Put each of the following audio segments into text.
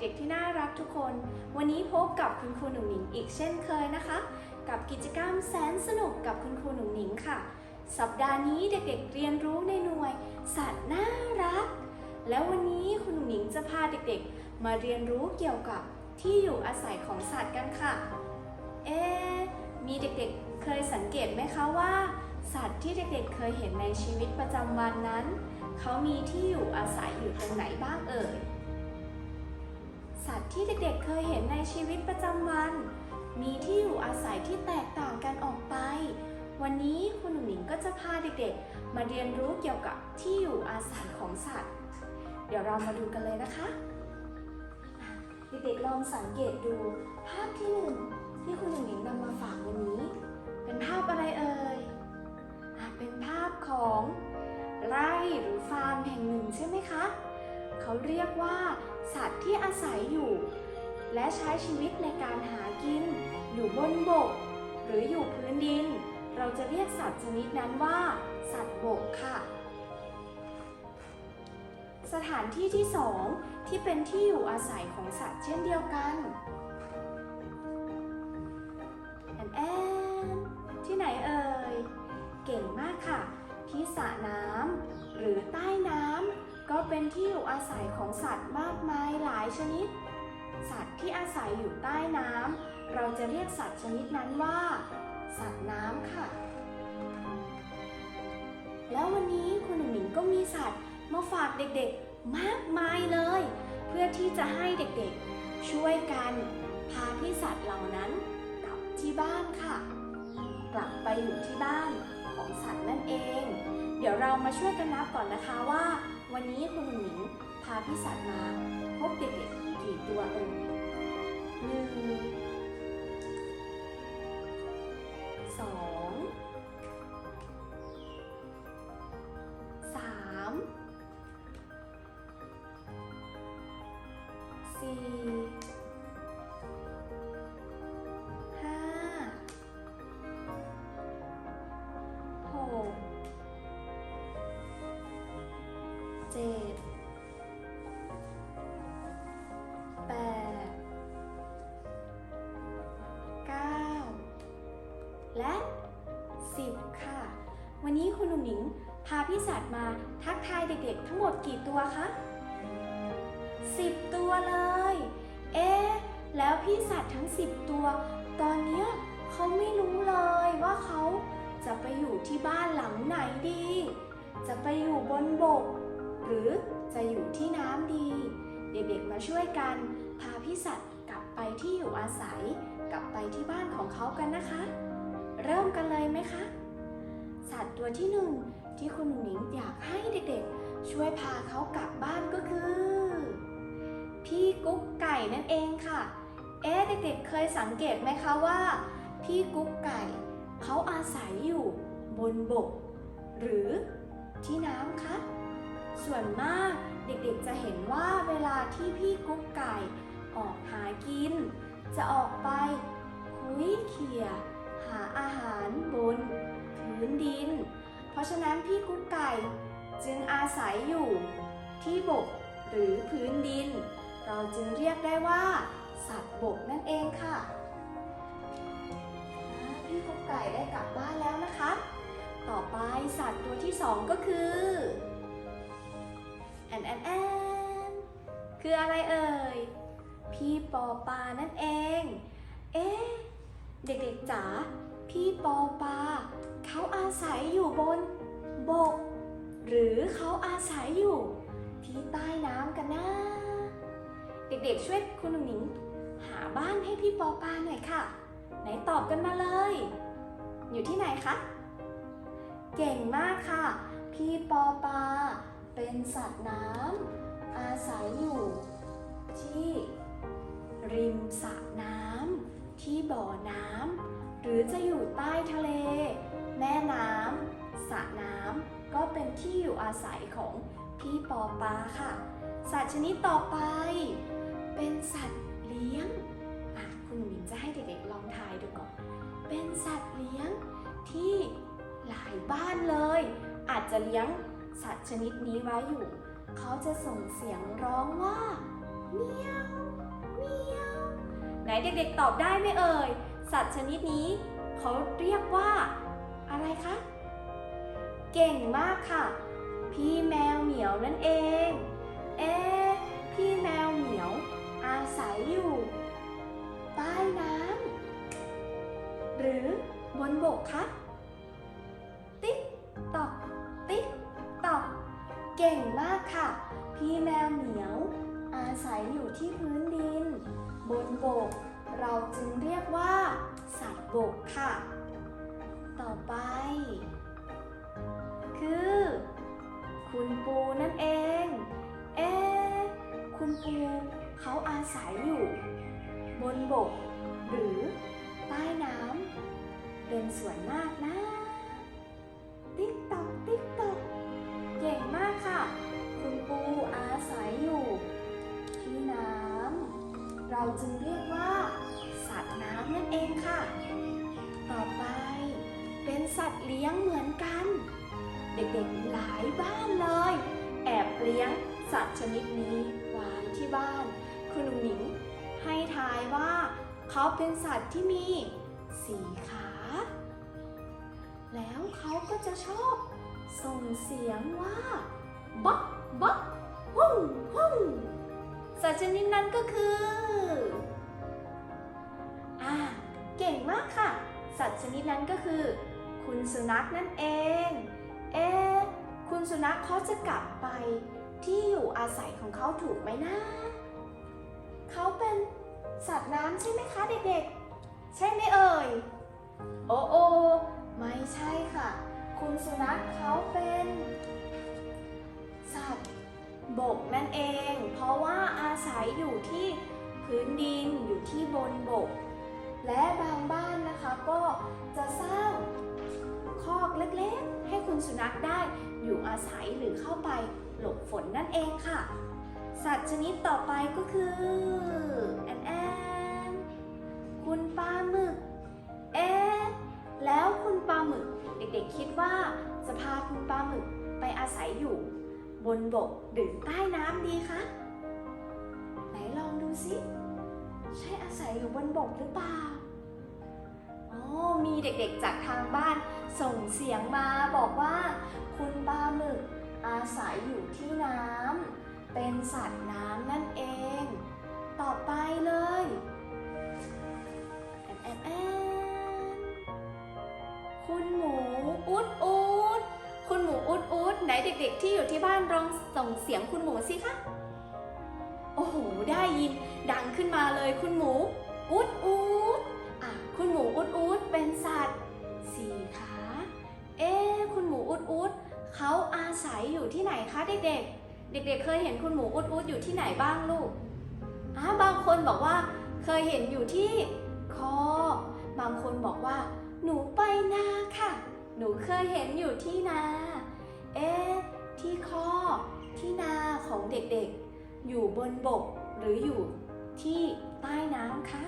เด็กๆที่น่ารักทุกคน วันนี้พบกับคุณครูหนุ่งหนิงอีกเช่นเคยนะคะ กับกิจกรรมแสนสนุกกับคุณครูหนุ่งหนิงค่ะ สัปดาห์นี้เด็กๆเรียนรู้ในหน่วย สัตว์น่ารัก แล้ววันนี้คุณหนุ่งหนิงจะพาเด็กๆ มาเรียนรู้เกี่ยวกับที่อยู่อาศัยของสัตว์กันค่ะ เอ๊มีเด็กๆเคยสังเกตไหมคะว่า สัตว์ที่เด็กๆเคยเห็นในชีวิตประจำวันนั้น เขามีที่อยู่อาศัยอยู่ตรงไหนบ้างเอ่ย สัตว์ที่เด็กๆเคยเห็นในชีวิตประจำวัน มีที่อยู่อาศัยที่แตกต่างกันออกไป วันนี้คุณหนุ่มหนิงก็จะพาเด็กๆ มาเรียนรู้เกี่ยวกับที่อยู่อาศัยของสัตว์ เดี๋ยวเรามาดูกันเลยนะคะ เด็กๆลองสังเกตดูภาพที่หนึ่งที่คุณหนุ่มหนิงนำมาฝากวันนี้ เป็นภาพอะไรเอ่ยเป็นภาพของไร่หรือฟาร์มแห่ง เขาเรียกว่า สัตว์ที่อาศัยอยู่ และใช้ชีวิตในการหากิน อยู่บนบก หรืออยู่พื้นดิน เราจะเรียกสัตว์ชนิดนั้นว่า สัตว์บกค่ะ สถานที่ที่สองที่เป็นที่อยู่อาศัยของสัตว์เช่นเดียวกันแอนแอนที่ไหนเอ่ย เก่งมากค่ะ ที่สระน้ำหรือใต้น้ำ ก็เป็นที่อยู่อาศัยของสัตว์มากมายหลายชนิด สัตว์ที่อาศัยอยู่ใต้น้ำเราจะเรียกสัตว์ชนิดนั้นว่า สัตว์น้ำค่ะ แล้ววันนี้คุณหมิงก็มีสัตว์มาฝากเด็กๆมากมายเลย เพื่อที่จะให้เด็กๆ ช่วยกันพาพี่สัตว์เหล่านั้นกลับที่บ้านค่ะ กลับไปอยู่ที่บ้านของสัตว์นั่นเอง เดี๋ยวเรามาช่วยกันนับก่อนนะคะว่า วันนี้คุณหนิงพาพี่สัตว์มาพบเด็กๆกี่ตัวเอ่ยหนึ่งสองสามสี่ ค่ะ วันนี้คุณหนุ่มหนิงพาพี่สัตว์มาทักทายเด็กๆ ทั้งหมดกี่ตัวคะสิบตัวเลย เอ๊ะ แล้วพี่สัตว์ทั้งสิบตัว ตอนเนี้ยเขาไม่รู้เลยว่าเขาจะไปอยู่ที่บ้านหลังไหนดี จะไปอยู่บนบก หรือจะอยู่ที่น้ำดี เด็กๆมาช่วยกัน พาพี่สัตว์กลับไปที่อยู่อาศัย กลับไปที่บ้านของเขากันนะคะ เริ่มกันเลยไหมคะ สัตว์ตัวที่หนึ่งที่คุณหนุ่งหนิงอยากให้เด็กๆ ช่วยพาเขากลับบ้านก็คือ พี่กุ๊กไก่นั่นเองค่ะ เอ๊ะเด็กๆเคยสังเกตไหมคะว่า พี่กุ๊กไก่เขาอาศัยอยู่บนบก หรือที่น้ำคะส่วนมากเด็กๆจะเห็นว่าเวลาที่พี่กุ๊กไก่ออกหากิน จะออกไปคุยเขี่ยหาอาหารบน พื้นดิน เพราะฉะนั้นพี่กุ๊กไก่จึงอาศัยอยู่ที่บกหรือพื้นดิน เราจึงเรียกได้ว่า สัตว์บกนั่นเองค่ะ พี่กุ๊กไก่ได้กลับบ้านแล้วนะคะ ต่อไปสัตว์ตัวที่สองก็คือแอนแอนแอนคืออะไรเอ่ย พี่ปอปานั่นเอง เอ๊ะ เด็กๆจ๋า พี่ปอปา เขาอาศัยอยู่บน บก หรือเขาอาศัยอยู่ ที่ใต้น้ำกันนะ เด็กๆช่วยคุณหนุ่งหนิง หาบ้านให้พี่ปอปาหน่อยค่ะ ไหนตอบกันมาเลย อยู่ที่ไหนคะ เก่งมากค่ะ พี่ปอปา เป็นสัตว์น้ำอาศัยอยู่ ที่ ริมสระน้ำที่บ่อน้ำหรือจะอยู่ใต้ทะเล แม่น้ำสระน้ำก็เป็นที่อยู่อาศัยของพี่ปอปลาค่ะ สัตว์ชนิดต่อไป เป็นสัตว์เลี้ยงคุณหมิงจะให้เด็กๆลองทายดูก่อน เป็นสัตว์เลี้ยงที่หลายบ้านเลย อาจจะเลี้ยงสัตว์ชนิดนี้ไว้อยู่ เขาจะส่งเสียงร้องว่าเมียวเมียวไหนเด็กๆตอบได้ไหมเอ่ย สัตว์ชนิดนี้ เขาเรียกว่า อะไรคะ เก่งมากค่ะ พี่แมวเหมียวนั่นเอง เอ๊พี่แมวเหมียว อาศัยอยู่ ใต้น้ำหรือบนบกคะติ๊กตอกติ๊กตอกเก่งมากค่ะ พี่แมวเหมียว อาศัยอยู่ที่พื้นดิน บนบก เราจึงเรียกว่า สัตว์บกค่ะ ต่อไป คือ คุณปูนั่นเอง เอ๊คุณปูเขาอาศัยอยู่ บนบก หรือใต้น้ำเป็นส่วนมากนะ ติ๊กตอกติ๊กตอกเก่งมากค่ะ คุณปูอาศัยอยู่ ที่น้ำเราจึงเรียกว่า สัตว์เลี้ยงเหมือนกัน เด็กๆหลายบ้านเลย แอบเลี้ยงสัตว์ชนิดนี้ไว้ที่บ้าน คุณลุงหนิงให้ทายว่าเขาเป็นสัตว์ที่มีสีขา แล้วเขาก็จะชอบ ส่งเสียงว่าบ๊อกบ๊อกหุ่งหุ่งสัตว์ชนิดนั้นก็คือ อ่า เก่งมากค่ะ สัตว์ชนิดนั้นก็คือ คุณสุนัขนั่นเอง เอ๊ะคุณสุนัขเขาจะกลับไปที่อยู่อาศัยของเขาถูกไหมนะเขาเป็นสัตว์น้ำใช่ไหมคะเด็กๆ ใช่ไหมเอ่ย โอ้โอไม่ใช่ค่ะ คุณสุนัขเขาเป็น สัตว์บกนั่นเอง เพราะว่าอาศัยอยู่ที่พื้นดินอยู่ที่บนบก และบางบ้านนะคะก็จะสร้าง คอกเล็กๆ ให้คุณสุนัขได้อยู่อาศัยหรือเข้าไปหลบฝนนั่นเองค่ะ สัตว์ชนิดต่อไปก็คือแอนแอนคุณปลาหมึก เอ๊แล้วคุณปลาหมึก เด็กๆคิดว่าจะพาคุณปลาหมึกไปอาศัยอยู่ บนบกหรือใต้น้ำดีคะไหนลองดูสิใช่อาศัยอยู่บนบกหรือเปล่า มีเด็กๆจากทางบ้านส่งเสียงมาบอกว่า คุณปลาหมึกอาศัยอยู่ที่น้ำเป็นสัตว์น้ำนั่นเอง ต่อไปเลยแอนแอนแอนคุณหมูอุดอุดคุณหมูอุดอุดไหนเด็ก ๆ ที่อยู่ที่บ้านลองส่งเสียงคุณหมูสิคะโอ้โหได้ยินดังขึ้นมาเลยคุณหมูอุดอุด คุณหมูอุดอุดเป็นสัตว์สี่ขา เอ๊คุณหมูอุดอุดเขาอาศัยอยู่ที่ไหนคะเด็กๆ เด็กๆเคยเห็นคุณหมูอุดอุดอยู่ที่ไหนบ้างลูกอะบางคนบอกว่า เคยเห็นอยู่ที่คอบางคนบอกว่า หนูไปนาค่ะ หนูเคยเห็นอยู่ที่นา เอ๊ที่คอที่นาของเด็กๆ อยู่บนบกหรืออยู่ที่ใต้น้ำคะ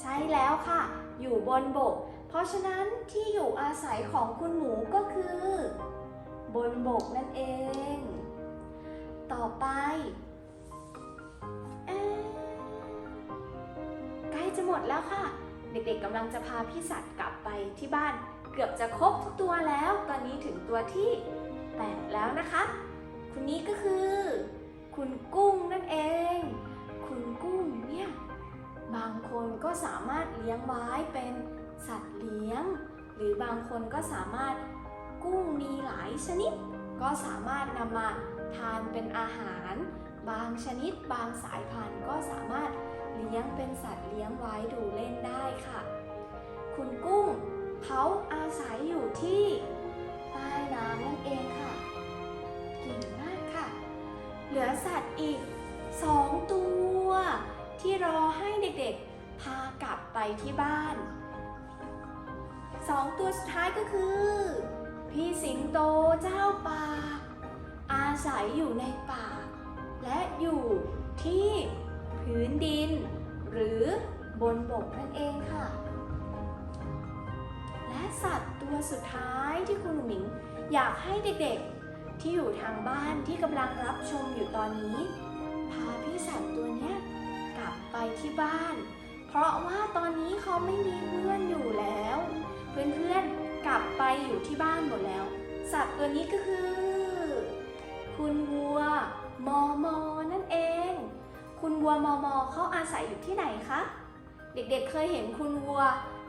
ใช่แล้วค่ะ อยู่บนบก เพราะฉะนั้นที่อยู่อาศัยของคุณหมูก็คือ บนบกนั่นเอง ต่อไปใกล้จะหมดแล้วค่ะ เด็กๆกำลังจะพาพี่สัตว์กลับไปที่บ้าน เกือบจะครบทุกตัวแล้ว ตอนนี้ถึงตัวที่ ลี้ยงไว้เป็นสัตว์เลี้ยง หรือบางคนก็สามารถกุ้งมีหลายชนิด ก็สามารถนำมาทานเป็นอาหาร บางชนิดบางสายพันธุ์ก็สามารถเลี้ยงเป็นสัตว์เลี้ยงไว้ดูเล่นได้ค่ะ คุณกุ้งเขาอาศัยอยู่ที่ใต้น้ำนั่นเองค่ะเก่งมากค่ะ เหลือสัตว์อีกสองตัว ที่รอให้เด็กๆ พากลับไปที่บ้านสองตัวสุดท้ายก็คือ พี่สิงโตเจ้าป่า อาศัยอยู่ในป่า และอยู่ที่พื้นดิน หรือบนบกนั่นเองค่ะ และสัตว์ตัวสุดท้ายที่คุณหมิงอยากให้เด็กๆ ที่อยู่ทางบ้านที่กำลังรับชมอยู่ตอนนี้ พาพี่สัตว์ตัวเนี้ยกลับไปที่บ้าน เพราะว่าตอนนี้เขาไม่มีเพื่อนอยู่แล้ว เพื่อนๆกลับไปอยู่ที่บ้านหมดแล้ว สัตว์ตัวนี้ก็คือ คุณวัวมอมอนั่นเอง คุณวัวมอมอเขาอาศัยอยู่ที่ไหนคะ เด็กๆเคยเห็นคุณวัว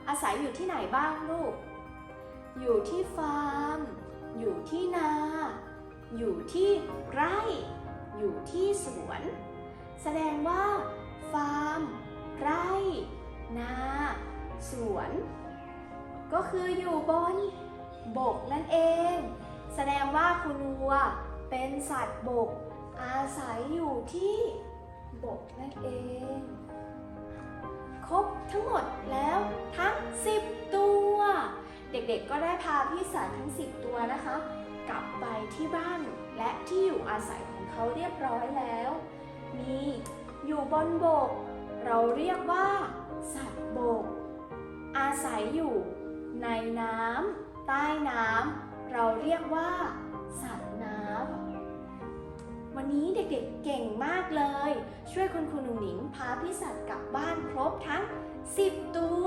อาศัยอยู่ที่ไหนบ้างลูก อยู่ที่ฟาร์ม อยู่ที่นา อยู่ที่ไร่ อยู่ที่สวน แสดงว่า ฟาร์ม ไร่ นา สวน ก็คืออยู่บนบกนั่นเอง แสดงว่าคุณวัวเป็นสัตว์บก อาศัยอยู่ที่บกนั่นเอง ครบทั้งหมดแล้วทั้ง 10 ตัว เด็กๆก็ได้พาพี่สัตว์ทั้ง 10 ตัวนะคะ กลับไปที่บ้านและที่อยู่อาศัยของเขาเรียบร้อยแล้ว มีอยู่บนบก เราเรียกว่า สัตว์บก อาศัยอยู่ ในน้ำใต้น้ำเราเรียกว่า สัตว์น้ำวันนี้เด็กๆเก่งมากเลย ช่วยคุณครูหนุ่งหนิงพาพี่สัตว์กลับบ้านครบทั้ง 10 ตัว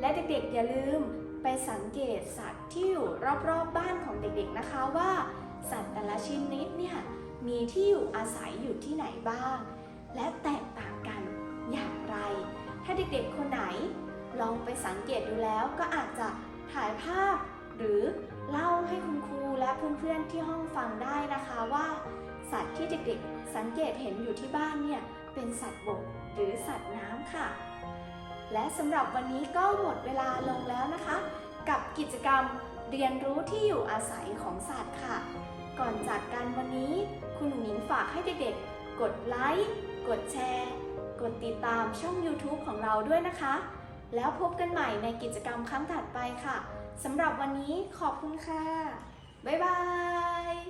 และเด็กๆอย่าลืมไปสังเกตสัตว์ที่อยู่รอบๆบ้านของเด็กๆนะคะว่า สัตว์แต่ละชนิดเนี่ยมีที่อยู่อาศัยอยู่ที่ไหนบ้าง และแตกต่าง อย่างไร ถ้าเด็กๆคนไหน ลองไปสังเกตดูแล้วก็อาจจะถ่ายภาพ หรือเล่าให้คุณครูและเพื่อนๆที่ห้องฟังได้นะคะว่า สัตว์ที่เด็กๆสังเกตเห็นอยู่ที่บ้านเนี่ยเป็นสัตว์บกหรือสัตว์น้ำค่ะ และสำหรับวันนี้ก็หมดเวลาลงแล้วนะคะ กับกิจกรรมเรียนรู้ที่อยู่อาศัยของสัตว์ค่ะ ก่อนจากกันวันนี้ คุณหนูหนิงฝากให้เด็กๆ กดไลค์ กดแชร์ กดติดตามช่อง YouTube ของเราด้วยนะคะ แล้วพบกันใหม่ในกิจกรรมครั้งถัดไปค่ะสำหรับวันนี้ขอบคุณค่ะ บ๊ายบาย